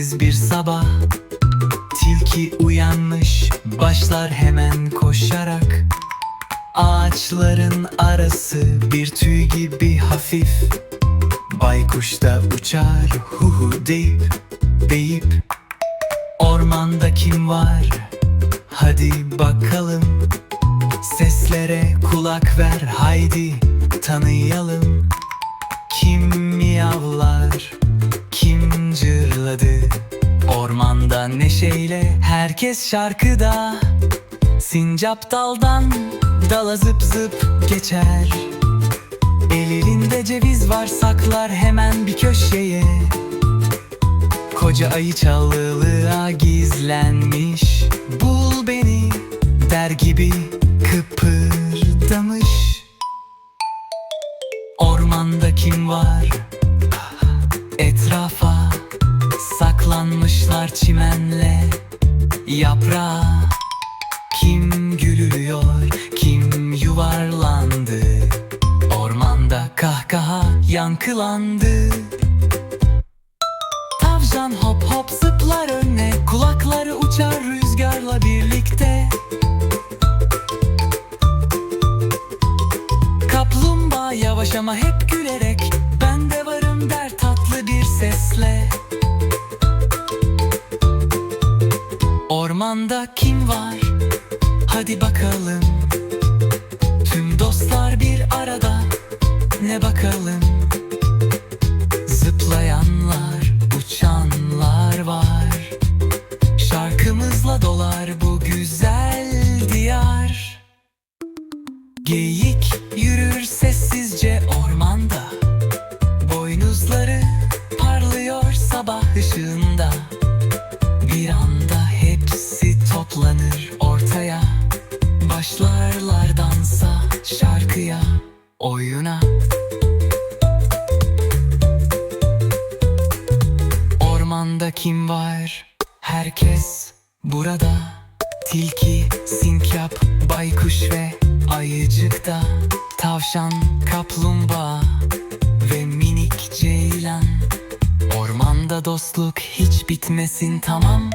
Sessiz bir sabah. Tilki uyanmış Başlar hemen koşarak. Ağaçların arası Bir tüy gibi hafif. Baykuş da uçar hu hu deyip Deyip. Ormanda kim var? Hadi bakalım. Seslere kulak ver haydi tanıyalım. Kim miyavlar, Ormanda neşeyle herkes şarkıda. Sincap daldan dala zıp zıp geçer. El elinde ceviz var saklar hemen bir köşeye. Koca ayı çalılığa gizlenmiş. Bul beni der gibi kıpırdamış. Ormanda kim var? Etrafa saklanmışlar çimenle. Yaprağa Kim gülüyor, kim yuvarlandı? Ormanda kahkaha yankılandı. Tavşan hop hop zıplar önüne Kulakları uçar rüzgarla birlikte. Kaplumbağa yavaş ama hep gülerek Ben de varım der tatlı bir sesle Ormanda kim var? Hadi bakalım. Tüm dostlar bir arada. Ne bakalım? Zıplayanlar, uçanlar var. Şarkımızla dolar bu güzel diyar. Geyik Başlarlar dansa, şarkıya, oyuna. Ormanda kim var? Herkes burada. Tilki, sinkap, baykuş ve ayıcık da. Tavşan, kaplumbağa ve minik ceylan. Ormanda dostluk hiç bitmesin tamam